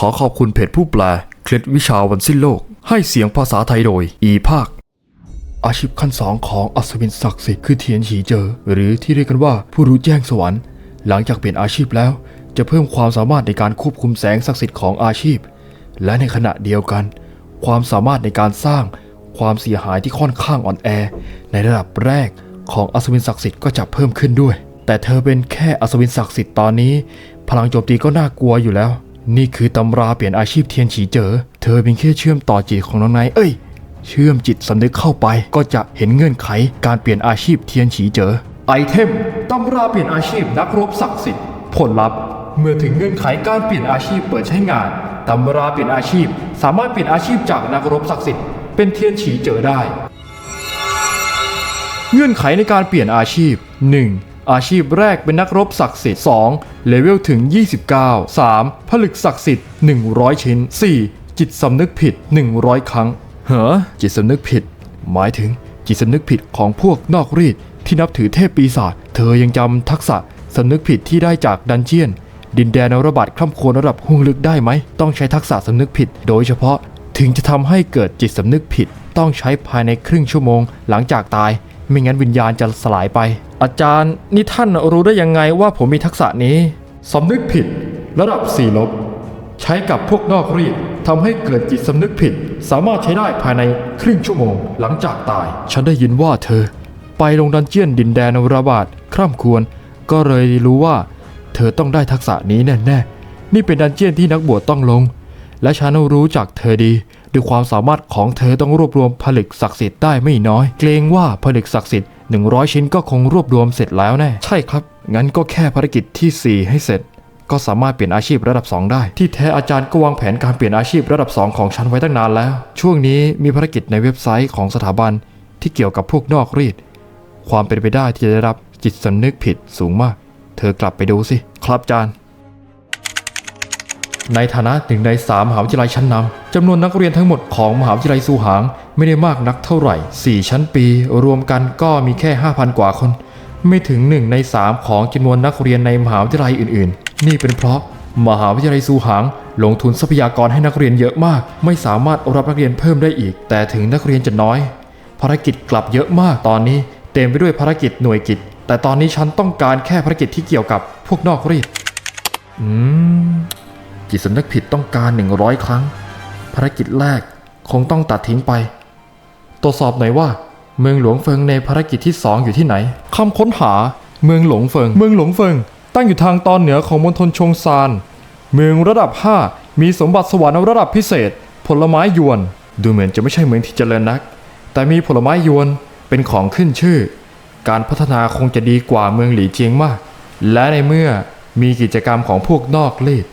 ขอขอบคุณเพจผู้แปลเคล็ดวิชาวันสิ้นโลก ให้เสียงภาษาไทยโดย อีภาค อาชีพขั้นสองของอัศวินศักดิ์สิทธิ์คือเทียนฉีเจอ หรือที่เรียกกันว่าผู้รู้แจ้งสวรรค์ หลังจากเปลี่ยนอาชีพแล้ว จะเพิ่มความสามารถในการควบคุมแสงศักดิ์สิทธิ์ของอาชีพ และในขณะเดียวกัน ความสามารถในการสร้างความเสียหายที่ค่อนข้างอ่อนแอ ในระดับแรกของอัศวินศักดิ์สิทธิ์ก็จะเพิ่มขึ้นด้วย แต่เธอเป็นแค่อัศวินศักดิ์สิทธิ์ตอนนี้ พลังโจมตีก็น่ากลัวอยู่แล้ว นี่คือตำราเปลี่ยนอาชีพเทียนฉีเจอ เธอเป็นแค่เชื่อมต่อจิตของน้องนายเอ้ย เชื่อมจิตสำนึกเข้าไปก็จะเห็นเงื่อนไขการเปลี่ยนอาชีพเทียนฉีเจอ ไอเทมตำราเปลี่ยนอาชีพนักรบศักดิ์สิทธิ์ผลลัพธ์เมื่อถึงเงื่อนไขการเปลี่ยนอาชีพเปิดใช้งานตำราเปลี่ยนอาชีพ สามารถเปลี่ยนอาชีพจากนักรบศักดิ์สิทธิ์เป็นเทียนฉีเจอได้ เงื่อนไขในการเปลี่ยนอาชีพ 1. อาชีพแรกเป็นนักรบศักดิ์สิทธิ์ 2. เลเวลถึง 29 3. ผลึกศักดิ์สิทธิ์ 100 ชิ้น 4. จิตสำนึกผิด 100 ครั้ง เหรอจิตสำนึกผิด หมายถึงจิตสำนึกผิดของพวกนอกรีดที่นับถือเทพปีศาจ เธอยังจำทักษะสำนึกผิดที่ได้จากดันเจียน ดินแดนนรบัตคร่ำครวญระดับหุ่งลึกได้ไหม ต้องใช้ทักษะสำนึกผิด โดยเฉพาะถึงจะทำให้เกิดจิตสำนึกผิด ต้องใช้ภายในครึ่งชั่วโมงหลังจากตาย ไม่งั้นวิญญาณจะสลายไป อาจารย์นี่ท่านรู้ได้ยังไงว่าผมมีทักษะนี้สำนึกผิด ระดับสี่ลบ ใช้กับพวกนอกรีดทำให้เกิดจิตสำนึกผิด สามารถใช้ได้ภายในครึ่งชั่วโมงหลังจากตาย ฉันได้ยินว่าเธอ ไปลงดันเจียนดินแดนราบาดคร่ำควร ก็เลยรู้ว่า เธอต้องได้ทักษะนี้แน่ๆนี่เป็นดันเจียนที่นักบวชต้องลง และฉันรู้จักเธอดี ด้วยความสามารถของเธอต้องรวบรวมผลึกศักดิ์สิทธิ์ได้ไม่น้อย เกรงว่าผลึกศักดิ์สิทธิ์100 ชิ้นก็คงรวบรวมเสร็จแล้วแน่ใช่ครับ งั้นก็แค่ภารกิจที่ 4 ให้เสร็จ ก็สามารถเปลี่ยนอาชีพระดับ 2 ได้ ที่แท้อาจารย์ก็วางแผนการเปลี่ยนอาชีพระดับ 2 ของฉันไว้ตั้งนานแล้ว ช่วงนี้มีภารกิจในเว็บไซต์ของสถาบันที่เกี่ยวกับพวกนอกรีด ความเป็นไปได้ที่จะได้รับจิตสำนึกผิดสูงมาก เธอกลับไปดูสิ ครับอาจารย์ ในฐานะหนึ่งในสามมหาวิทยาลัยชั้นนำจำนวนนักเรียนทั้งหมดของมหาวิทยาลัยซูหางไม่ได้มากนักเท่าไหร่ 4 ชั้นปี รวมกันก็มีแค่ 5,000 กว่าคน ไม่ถึง1ใน3ของจำนวนนักเรียนในมหาวิทยาลัยอื่นๆ นี่เป็นเพราะมหาวิทยาลัยซูหางลงทุนทรัพยากรให้นักเรียนเยอะมาก ไม่สามารถรับนักเรียนเพิ่มได้อีก แต่ถึงนักเรียนจะน้อย ภารกิจกลับเยอะมากตอนนี้ เต็มไปด้วยภารกิจหน่วยกิจ แต่ตอนนี้ฉันต้องการแค่ภารกิจที่เกี่ยวกับพวกนอกรีดอืม จิตสำนึกผิดต้องการ 100 ครั้ง ภารกิจแรกคงต้องตัดทิ้งไป ตรวจสอบหน่อยว่า เมืองหลวงเฟิงในภารกิจที่ 2 อยู่ที่ไหนคำค้นหา เมืองหลงเฟิง เมืองหลงเฟิง ตั้งอยู่ทางตอนเหนือของมณฑลชงซาน เมืองระดับ 5 มีสมบัติสวรรค์ระดับพิเศษ ผลไม้ยวน ดูเหมือนจะไม่ใช่เมืองที่เจริญนัก แต่มีผลไม้ยวนเป็นของขึ้นชื่อ การพัฒนาคงจะดีกว่าเมืองหลีเจียงมาก และในเมื่อมีกิจกรรมของพวกนอกลีด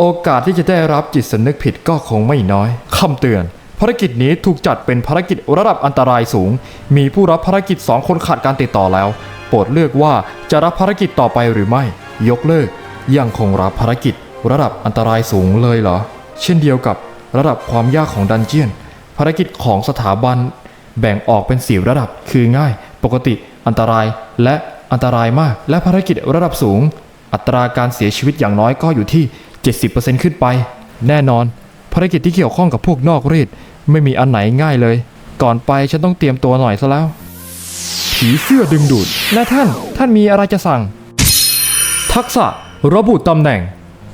โอกาสที่จะได้รับจิตสำนึกผิดก็คงไม่น้อยคำเตือน ภารกิจนี้ถูกจัดเป็นภารกิจระดับอันตรายสูง มีผู้รับภารกิจ 2 คนขาดการติดต่อแล้ว โปรดเลือกว่าจะรับภารกิจต่อไปหรือไม่ ยกเลิก ยังคงรับภารกิจระดับอันตรายสูงเลยเหรอ เช่นเดียวกับระดับความยากของดันเจียน ภารกิจของสถาบัน แบ่งออกเป็นสี่ระดับ คือง่าย ปกติ อันตราย และอันตรายมาก และภารกิจระดับสูง อัตราการเสียชีวิตอย่างน้อยก็อยู่ที่ 70%ขึ้นไป แน่นอน ภารกิจที่เกี่ยวข้องกับพวกนอกรีดไม่มีอันไหนง่ายเลย ก่อนไปฉันต้องเตรียมตัวหน่อยซะแล้ว ผีเสื้อดึงดูดและท่าน ท่านมีอะไรจะสั่ง ทักษะ ระบุตำแหน่ง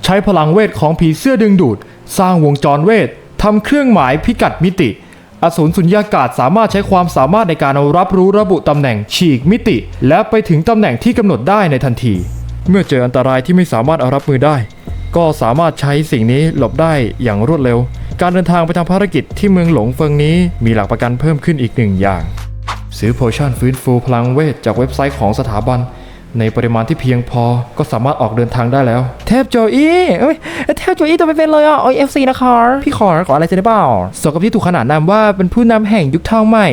ใช้พลังเวทของผีเสื้อดึงดูด สร้างวงจรเวททำเครื่องหมายพิกัดมิติ อสูรสุญญากาศสามารถใช้ความสามารถในการรับรู้ระบุตำแหน่งฉีกมิติ และไปถึงตำแหน่งที่กำหนดได้ในทันที เมื่อเจออันตรายที่ไม่สามารถเอารับมือได้ ก็สามารถใช้สิ่งนี้หลบได้อย่างรวดเร็ว การเดินทางไปทำภารกิจที่เมืองหลงเฟิงนี้มีหลักประกันเพิ่มขึ้นอีกหนึ่งอย่าง ซื้อโพชั่นฟื้นฟูพลังเวทจากเว็บไซต์ของสถาบัน ในปริมาณที่เพียงพอก็สามารถออกเดินทางได้แล้ว เทพโจอี้เอ้ยเทพโจอี้ตัวเป็นๆเลยอะโอ้ยเอฟซีนะคะ พี่ขอขออะไรจะได้เปล่าสมกับที่ถูกขนานนามว่าเป็นผู้นำแห่งยุคทองใหม่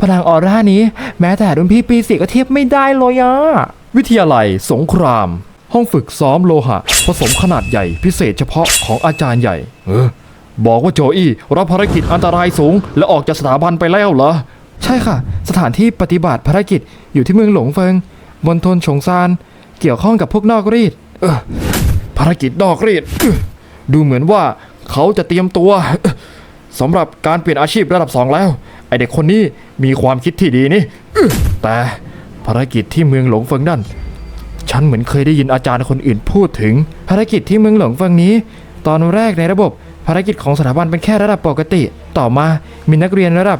พลังออร่านี้ แม้แต่รุ่นพี่ปีสี่ก็เทียบไม่ได้เลยอะวิทยาลัยสงคราม ห้องฝึกซ้อมโลหะ ผสมขนาดใหญ่พิเศษเฉพาะของอาจารย์ใหญ่ เออ บอกว่าโจอี้รับภารกิจอันตรายสูง และออกจากสถาบันไปแล้วเหรอ ใช่ค่ะ สถานที่ปฏิบัติภารกิจอยู่ที่เมืองหลงเฟิงมณฑลฉงซาน เกี่ยวข้องกับพวกนอกรีดภารกิจนอกรีดอื้อดูเหมือนว่าเขาจะเตรียมตัวสำหรับการเปลี่ยนอาชีพระดับสองแล้ว ไอเด็กคนนี้มีความคิดที่ดีนี่อื้อแต่ภารกิจที่เมืองหลงเฟิงนั่น ฉันเหมือนเคยได้ยินอาจารย์คนอื่นพูดถึง ภารกิจที่เมืองหลงเฟิงนี้ ตอนแรกในระบบภารกิจของสถาบันเป็นแค่ระดับปกติ ต่อมามีนักเรียนระดับ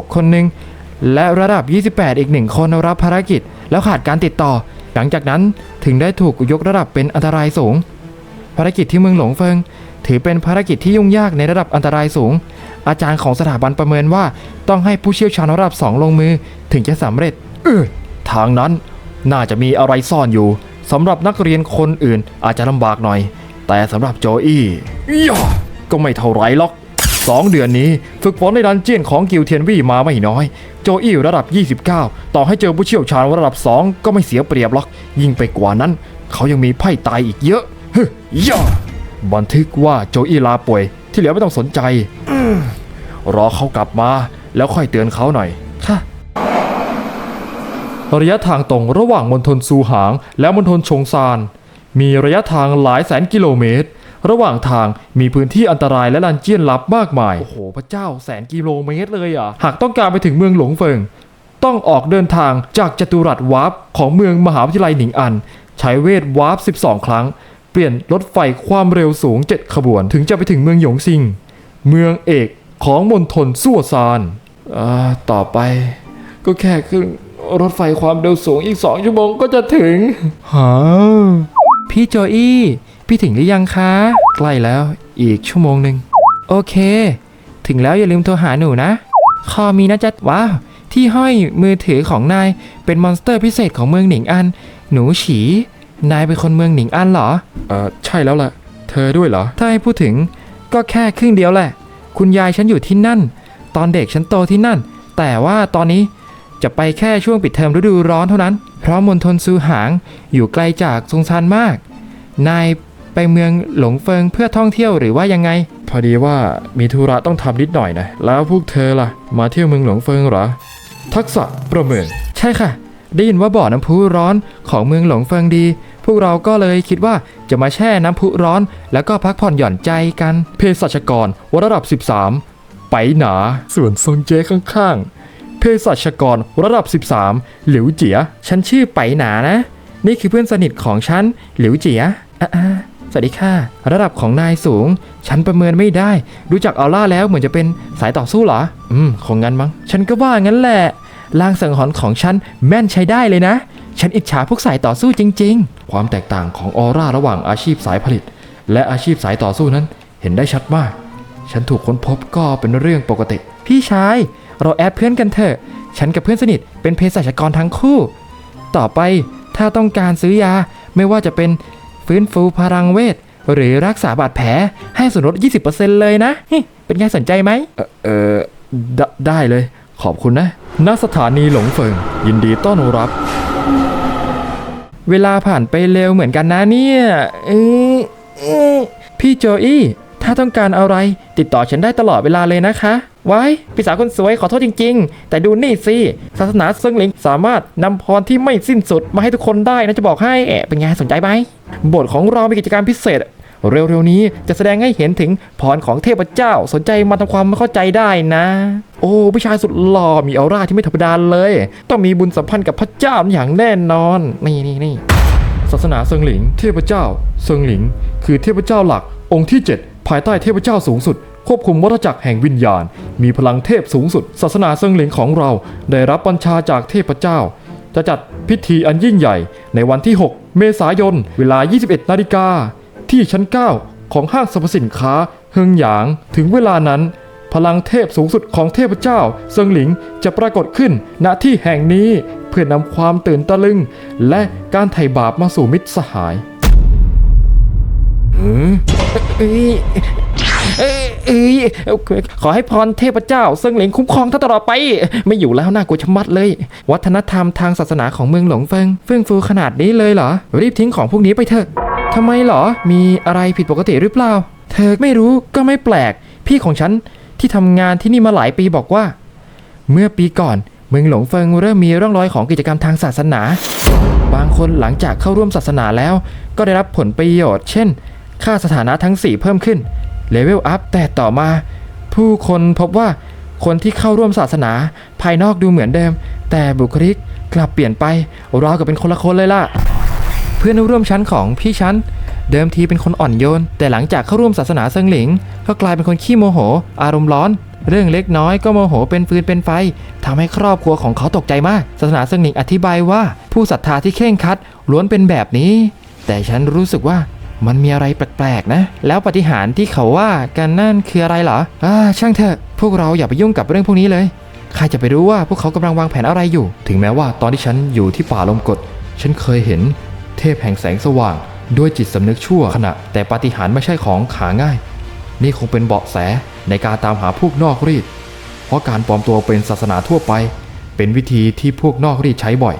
26 คนหนึ่งและระดับ 28 อีกหนึ่งคนรับภารกิจ แล้วขาดการติดต่อ หลังจากนั้นถึงได้ถูกยกระดับเป็นอันตรายสูง ภารกิจที่เมืองหลงเฟิง ถือเป็นภารกิจที่ยุ่งยากในระดับอันตรายสูง อาจารย์ของสถาบันประเมินว่าต้องให้ผู้เชี่ยวชาญระดับ 2 ลงมือ ถึงจะสำเร็จ เออทางนั้น น่าจะมีอะไรซ่อนอยู่สำหรับนักเรียนคนอื่นอาจจะลำบากหน่อย แต่สำหรับโจอี้ย่าก็ไม่เท่าไรหรอกสองเดือนนี้ฝึกฝนในดันเจียนของกิลเทียนวี่มาไม่น้อย โจอี้ระดับ 29 ต่อให้เจอผู้เชี่ยวชาญระดับ 2 ก็ไม่เสียเปรียบหรอก ยิ่งไปกว่านั้น เขายังมีไพ่ตายอีกเยอะเฮ้ยย่าบันทึกว่าโจอี้ลาป่วย ที่เหลือไม่ต้องสนใจอืมรอเขากลับมาแล้วค่อยเตือนเขาหน่อยค่ะ ระยะทางตรงระหว่างมณฑลซูหาง และมณฑลชงซาน มีระยะทางหลายแสนกิโลเมตร ระหว่างทางมีพื้นที่อันตรายและลันเจียนลับมากมาย โอ้โห พระเจ้าแสนกิโลเมตรเลยอะ หากต้องการไปถึงเมืองหลงเฟิง ต้องออกเดินทางจากจตุรัสวาร์ปของเมืองมหาวิทยาลัยหนิงอัน ใช้เวทวาร์ป 12 ครั้ง เปลี่ยนรถไฟความเร็วสูง 7 ขบวน ถึงจะไปถึงเมืองหยงซิง เมืองเอกของมณฑลซั่วซาน อ่า ต่อไปก็แค่ขึ้น รถไฟความเร็วสูงอีกสองชั่วโมงก็จะถึงฮะพี่โจอี้ พี่ถึงหรือยังคะ ใกล้แล้วอีกชั่วโมงหนึ่งโอเค ถึงแล้วอย่าลืมโทรหาหนูนะ คอมีนะจ๊ะว้าว ที่ห้อยมือถือของนายเป็นมอนสเตอร์พิเศษของเมืองหนิงอัน หนูฉี นายเป็นคนเมืองหนิงอันเหรอ เออใช่แล้วล่ะ เธอด้วยเหรอ ถ้าให้พูดถึงก็แค่ครึ่งเดียวแหละ คุณยายฉันอยู่ที่นั่น ตอนเด็กฉันโตที่นั่น แต่ว่าตอนนี้ จะไปแค่ช่วงปิดเทอมฤดูร้อนเท่านั้น เพราะมณฑลซูหางอยู่ไกลจากซุงซานมาก นายไปเมืองหลงเฟิงเพื่อท่องเที่ยวหรือว่ายังไง พอดีว่ามีธุระต้องทำนิดหน่อยนะ แล้วพวกเธอล่ะ มาเที่ยวเมืองหลวงเฟิงเหรอ ทักษะประเมิน ใช่ค่ะ ได้ยินว่าบ่อน้ำพุร้อนของเมืองหลงเฟิงดี พวกเราก็เลยคิดว่าจะมาแช่น้ำพุร้อน แล้วก็พักผ่อนหย่อนใจกัน เภสัชกรวระดับ 13 ไปหนา ส่วนทรงเจข้างๆ เภสัชกรระดับ 13 หลิวเจีย ฉันชื่อไปหนานะ นี่คือเพื่อนสนิทของฉัน หลิวเจียอะอะสวัสดีค่ะ ระดับของนายสูง ฉันประเมินไม่ได้ ดูจากออร่าแล้วเหมือนจะเป็นสายต่อสู้เหรอ อืมคงงั้นมั้ง ฉันก็ว่างั้นแหละลางสังหรณ์ของฉันแม่นใช้ได้เลยนะ ฉันอิจฉาพวกสายต่อสู้จริง ๆ ความแตกต่างของออร่าระหว่างอาชีพสายผลิต และอาชีพสายต่อสู้นั้น เห็นได้ชัดมาก ฉันถูกค้นพบก็เป็นเรื่องปกติ พี่ชาย เราแอดเพื่อนกันเถอะ ฉันกับเพื่อนสนิทเป็นเภสัชกรทั้งคู่ ต่อไปถ้าต้องการซื้อยาไม่ว่าจะเป็นฟื้นฟูพลังเวท หรือรักษาบาดแผลให้ส่วนลด 20%เลยนะฮิเป็นไงสนใจไหมเออเออไดได้เลย ขอบคุณนะณสถานีหลงเฟิง ยินดีต้อนรับ เวลาผ่านไปเร็วเหมือนกันนะเนี่ยเออเออพี่โจอี้ถ้าต้องการอะไร ติดต่อฉันได้ตลอดเวลาเลยนะคะ ไว้พี่สาวคนสวยขอโทษจริง ๆ แต่ดูนี่สิศาสนาเซิงหลิงสามารถนำพรที่ไม่สิ้นสุดมาให้ทุกคนได้นะจะบอกให้แอะเป็นไงสนใจไหมบทของเรามีกิจกรรมพิเศษ เร็วๆนี้จะแสดงให้เห็นถึงพรของเทพเจ้าสนใจมาทำความเข้าใจได้นะ โอ้ผู้ชายสุดหล่อมีออร่าที่ไม่ธรรมดาเลย ต้องมีบุญสัมพันธ์กับพระเจ้าอย่างแน่นอนนี่นี่นี่ศาสนาเซิงหลิง เทพเจ้าเซิงหลิง คือเทพเจ้าหลักองค์ที่ 7 ภายใต้เทพเจ้าสูงสุด ควบคุมวัฏจักรแห่งวิญญาณ มีพลังเทพสูงสุด ศาสนาเซิงเหลิงของเราได้รับบัญชาจากเทพเจ้า จะจัดพิธีอันยิ่งใหญ่ ในวันที่ 6 เมษายน เวลา 21 นาฬิกา ที่ชั้น 9 ของห้างสรรพสินค้าเฮิงหยาง ถึงเวลานั้น พลังเทพสูงสุดของเทพเจ้าเซิงหลิงจะปรากฏขึ้นณที่แห่งนี้เพื่อนำความตื่นตะลึง และการไถ่บาปมาสู่มิตรสหาย เอ้ยเอ้ยเอ้ยขอให้พรเทพเจ้าเซิงเหลงคุ้มครองท่านตลอดไป ไม่อยู่แล้วน่ากลัวชะมัดเลย วัฒนธรรมทางศาสนาของเมืองหลงเฟิงเฟื่องฟูขนาดนี้เลยเหรอ รีบทิ้งของพวกนี้ไปเถอะทำไมเหรอ มีอะไรผิดปกติหรือเปล่า เธอไม่รู้ก็ไม่แปลก พี่ของฉันที่ทำงานที่นี่มาหลายปีบอกว่า เมื่อปีก่อนเมืองหลงเฟิงเริ่มมีร่องรอยของกิจกรรมทางศาสนา บางคนหลังจากเข้าร่วมศาสนาแล้ว ก็ได้รับผลประโยชน์ เช่น ค่าสถานะทั้ง 4 เพิ่มขึ้นเลเวลอัพแต่ต่อมา ผู้คนพบว่าคนที่เข้าร่วมศาสนา ภายนอกดูเหมือนเดิม แต่บุคลิกกลับเปลี่ยนไปราวกับเป็นคนละคนเลยล่ะ เพื่อนร่วมชั้นของพี่ชั้น เดิมทีเป็นคนอ่อนโยน แต่หลังจากเข้าร่วมศาสนาเซิงหลิง ก็กลายเป็นคนขี้โมโห อารมณ์ร้อน เรื่องเล็กน้อยก็โมโหเป็นฟืนเป็นไฟทำให้ครอบครัวของเขาตกใจมาก ศาสนาเซิงหลิงอธิบายว่า ผู้ศรัทธาที่เคร่งครัดล้วนเป็นแบบนี้ แต่ฉันรู้สึกว่า มันมีอะไรแปลกๆนะ แล้วปฏิหารที่เขาว่ากันนั่นคืออะไรเหรออ่าช่างเถอะ พวกเราอย่าไปยุ่งกับเรื่องพวกนี้เลย ใครจะไปรู้ว่าพวกเขากำลังวางแผนอะไรอยู่ ถึงแม้ว่าตอนที่ฉันอยู่ที่ป่าลมกด ฉันเคยเห็น เทพแห่งแสงสว่าง ด้วยจิตสำนึกชั่วขณะ แต่ปฏิหารไม่ใช่ของขาง่าย นี่คงเป็นเบาะแสในการตามหาพวกนอกรีด เพราะการปลอมตัวเป็นศาสนาทั่วไป เป็นวิธีที่พวกนอกรีดใช้บ่อย